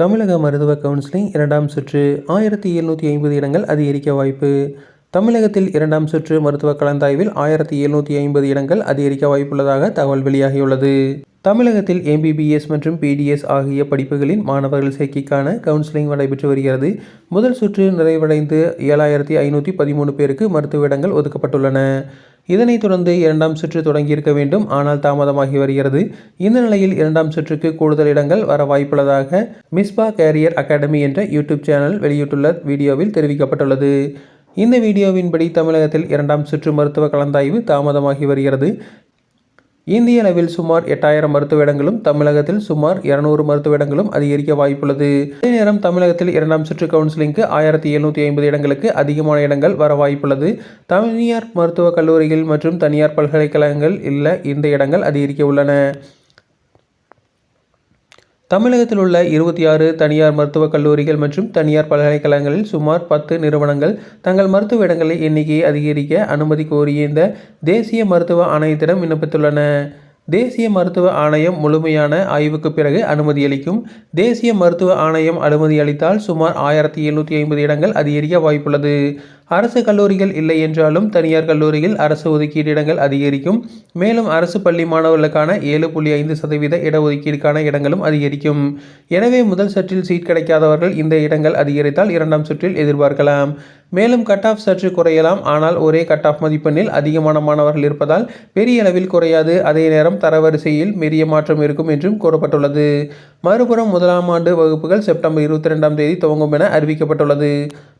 தமிழக மருத்துவ கவுன்சிலிங் இரண்டாம் சுற்று. ஆயிரத்தி எழுநூற்றி ஐம்பது இடங்கள் அதிகரிக்க வாய்ப்பு. தமிழகத்தில் இரண்டாம் சுற்று மருத்துவ கலந்தாய்வில் ஆயிரத்தி எழுநூற்றி ஐம்பது இடங்கள் அதிகரிக்க வாய்ப்புள்ளதாக தகவல் வெளியாகியுள்ளது. தமிழகத்தில் எம்பிபிஎஸ் மற்றும் பிடிஎஸ் ஆகிய படிப்புகளின் மாணவர்கள் சேர்க்கைக்கான கவுன்சிலிங் நடைபெற்று வருகிறது. முதல் சுற்று நிறைவடைந்து ஏழாயிரத்தி ஐநூற்றி பதிமூணு பேருக்கு மருத்துவ இடங்கள் ஒதுக்கப்பட்டுள்ளன. இதனைத் தொடர்ந்து இரண்டாம் சுற்று தொடங்கியிருக்க வேண்டும். ஆனால் தாமதமாகி வருகிறது. இந்த நிலையில் இரண்டாம் சுற்றுக்கு கூடுதல் இடங்கள் வர வாய்ப்புள்ளதாக மிஸ்பா கேரியர் அகாடமி என்ற யூடியூப் சேனல் வெளியிட்டுள்ள வீடியோவில் தெரிவிக்கப்பட்டுள்ளது. இந்த வீடியோவின்படி தமிழகத்தில் இரண்டாம் சுற்று மருத்துவ கலந்தாய்வு தாமதமாகி வருகிறது. இந்திய அளவில் சுமார் எட்டாயிரம் மருத்துவ இடங்களும் தமிழகத்தில் சுமார் இருநூறு மருத்துவ இடங்களும் அதிகரிக்க வாய்ப்புள்ளது. அதே நேரம் தமிழகத்தில் இரண்டாம் சுற்று கவுன்சிலிங்க்கு ஆயிரத்தி எழுநூற்றி ஐம்பது இடங்களுக்கு அதிகமான இடங்கள் வர வாய்ப்புள்ளது. தனியார் மருத்துவக் கல்லூரிகள் மற்றும் தனியார் பல்கலைக்கழகங்கள் இல்லை இந்த இடங்கள் அதிகரிக்க உள்ளன. தமிழகத்தில் உள்ள இருபத்தி ஆறு தனியார் மருத்துவக் கல்லூரிகள் மற்றும் தனியார் பல்கலைக்கழகங்களில் சுமார் பத்து நிறுவனங்கள் தங்கள் மருத்துவ இடங்களை எண்ணிக்கையை அதிகரிக்க அனுமதி கோரிய இந்த தேசிய மருத்துவ ஆணையத்திடம் விண்ணப்பித்துள்ளன. தேசிய மருத்துவ ஆணையம் முழுமையான ஆய்வுக்கு பிறகு அனுமதியளிக்கும் தேசிய மருத்துவ ஆணையம் அனுமதி அளித்தால் சுமார் ஆயிரத்தி எழுநூற்றி ஐம்பது இடங்கள் அதிகரிக்க வாய்ப்புள்ளது. அரசு கல்லூரிகள் இல்லை என்றாலும் தனியார் கல்லூரியில் அரசு ஒதுக்கீடு இடங்கள் அதிகரிக்கும். மேலும் அரசு பள்ளி மாணவர்களுக்கான ஏழு புள்ளி ஐந்து சதவீத இடஒதுக்கீடுக்கான இடங்களும் அதிகரிக்கும். எனவே முதல் சற்றில் சீட் கிடைக்காதவர்கள் இந்த இடங்கள் அதிகரித்தால் இரண்டாம் சுற்றில் எதிர்பார்க்கலாம். மேலும் கட் ஆஃப் சற்று குறையலாம். ஆனால் ஒரே கட் ஆஃப் மதிப்பெண்ணில் அதிகமான மாணவர்கள் இருப்பதால் பெரிய அளவில் குறையாது. அதே நேரம் தரவரிசையில் மெரிய மாற்றம் இருக்கும் என்றும் கூறப்பட்டுள்ளது. மறுபுறம் முதலாம் ஆண்டு வகுப்புகள் செப்டம்பர் இருபத்தி ரெண்டாம் தேதி துவங்கும் என அறிவிக்கப்பட்டுள்ளது.